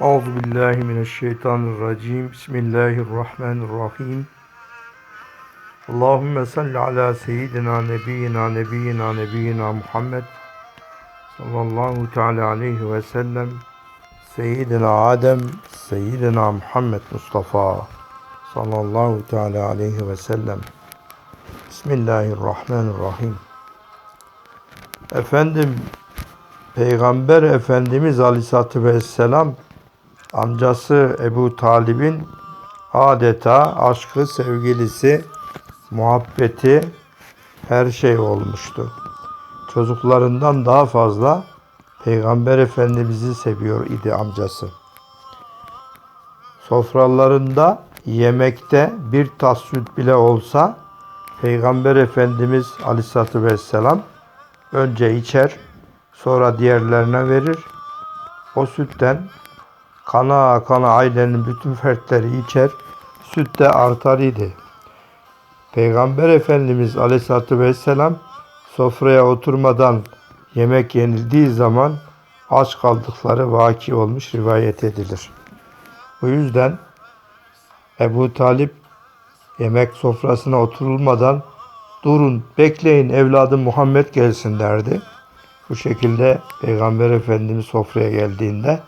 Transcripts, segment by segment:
Euzu billahi mineşşeytanirracim. Bismillahirrahmanirrahim. Allahumme salli ala seyyidina nebiyyina nebiyyina nebiyyina Muhammed sallallahu teala aleyhi ve sellem Seyyidina Adem, Seyyidina Muhammed Mustafa sallallahu teala aleyhi ve sellem Bismillahirrahmanirrahim. Efendim Peygamber Efendimiz Aleyhisselatü Vesselam amcası Ebu Talib'in adeta aşkı, sevgilisi, muhabbeti her şey olmuştu. Çocuklarından daha fazla Peygamber Efendimiz'i seviyor idi amcası. Sofralarında yemekte bir tas süt bile olsa Peygamber Efendimiz Aleyhisselatü Vesselam önce içer, sonra diğerlerine verir. O sütten kana kana ailenin bütün fertleri içer, süt de artar idi. Peygamber Efendimiz Aleyhisselatü Vesselam sofraya oturmadan yemek yenildiği zaman aç kaldıkları vaki olmuş rivayet edilir. Bu yüzden Ebu Talip yemek sofrasına oturulmadan durun bekleyin evladım Muhammed gelsin derdi. Bu şekilde Peygamber Efendimiz sofraya geldiğinde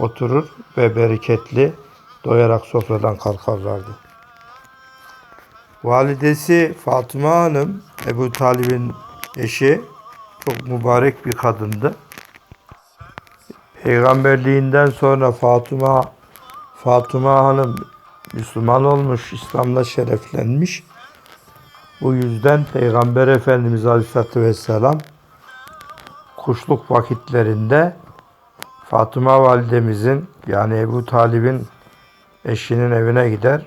oturur ve bereketli doyarak sofradan kalkarlardı. Validesi Fatıma Hanım Ebu Talib'in eşi çok mübarek bir kadındı. Peygamberliğinden sonra Fatıma Fatıma Hanım Müslüman olmuş, İslam'la şereflenmiş. Bu yüzden Peygamber Efendimiz Aleyhisselatü Vesselam kuşluk vakitlerinde Fatıma validemizin yani Ebu Talib'in eşinin evine gider.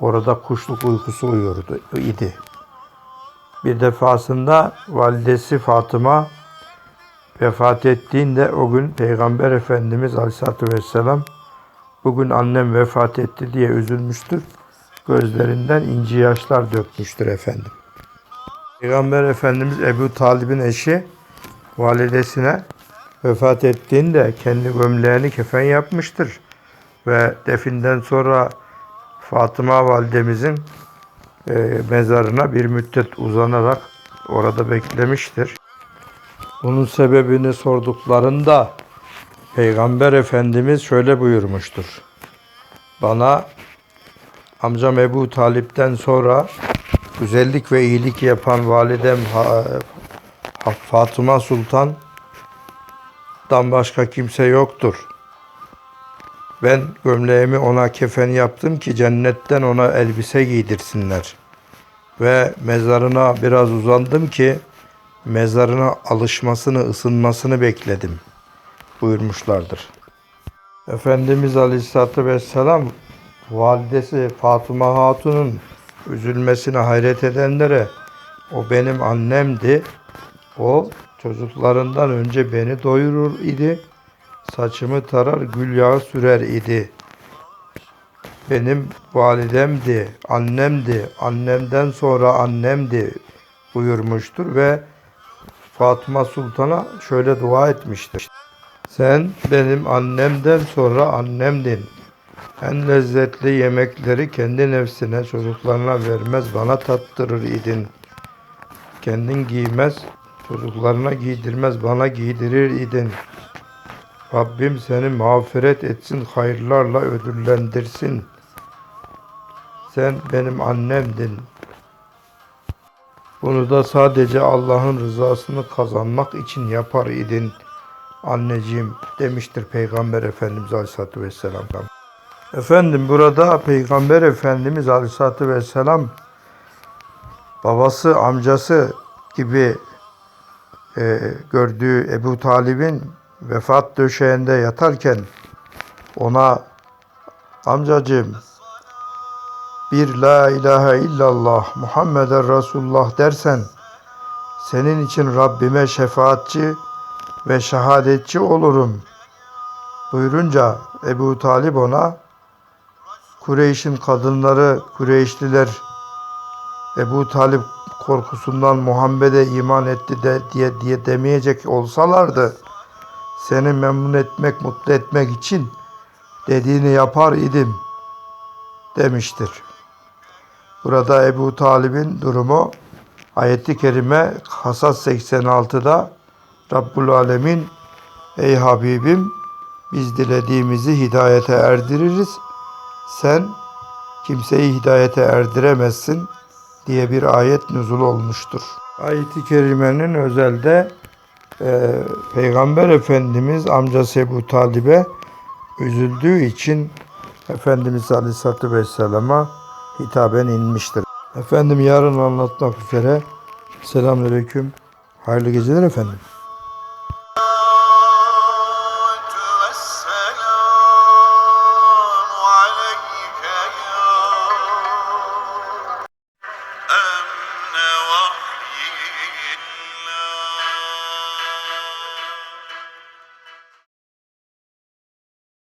Orada kuşluk uykusu uyurdu idi. Bir defasında validesi Fatıma vefat ettiğinde o gün Peygamber Efendimiz Aleyhisselatü Vesselam bugün annem vefat etti diye üzülmüştür. Gözlerinden inci yaşlar dökmüştür efendim. Peygamber Efendimiz Ebu Talib'in eşi validesine vefat ettiğinde kendi gömleğini kefen yapmıştır. Ve definden sonra Fatıma validemizin e, mezarına bir müddet uzanarak orada beklemiştir. Bunun sebebini sorduklarında Peygamber Efendimiz şöyle buyurmuştur. Bana amcam Ebu Talip'ten sonra güzellik ve iyilik yapan validem Ha- Ha- Sultan'dan başka kimse yoktur. Ben gömleğimi ona kefen yaptım ki cennetten ona elbise giydirsinler. Ve mezarına biraz uzandım ki mezarına alışmasını, ısınmasını bekledim buyurmuşlardır. Efendimiz Aleyhisselatü Vesselam validesi Fatıma Hatun'un üzülmesine hayret edenlere o benim annemdi. O çocuklarından önce beni doyurur idi. Saçımı tarar gül yağı sürer idi. Benim validemdi, annemdi, annemden sonra annemdi buyurmuştur ve Fatıma Sultan'a şöyle dua etmiştir. Sen benim annemden sonra annemdin. En lezzetli yemekleri kendi nefsine, çocuklarına vermez, bana tattırır idin. Kendin giymez, çocuklarına giydirmez, bana giydirir idin. Rabbim seni mağfiret etsin, hayırlarla ödüllendirsin. Sen benim annemdin. Bunu da sadece Allah'ın rızasını kazanmak için yapar idin anneciğim demiştir Peygamber Efendimiz Aleyhisselatü Vesselam. Efendim burada Peygamber Efendimiz Aleyhisselatü Vesselam babası, amcası gibi e, gördüğü Ebu Talib'in vefat döşeğinde yatarken ona amcacığım bir la ilahe illallah Muhammeden Resulullah dersen senin için Rabbime şefaatçi ve şehadetçi olurum. Buyurunca Ebu Talib ona Kureyş'in kadınları, Kureyşliler Ebu Talip korkusundan Muhammed'e iman etti de diye diye demeyecek olsalardı seni memnun etmek, mutlu etmek için dediğini yapar idim demiştir. Burada Ebu Talib'in durumu ayeti kerime Hasas 86'da Rabbul Alemin ey Habibim biz dilediğimizi hidayete erdiririz. Sen kimseyi hidayete erdiremezsin diye bir ayet nüzul olmuştur. Ayet-i kerimenin özelde e, Peygamber Efendimiz amcası Ebu Talib'e üzüldüğü için Efendimiz Aleyhisselatü Vesselam'a hitaben inmiştir. Efendim yarın anlatmak üzere. Selamünaleyküm. Hayırlı geceler efendim.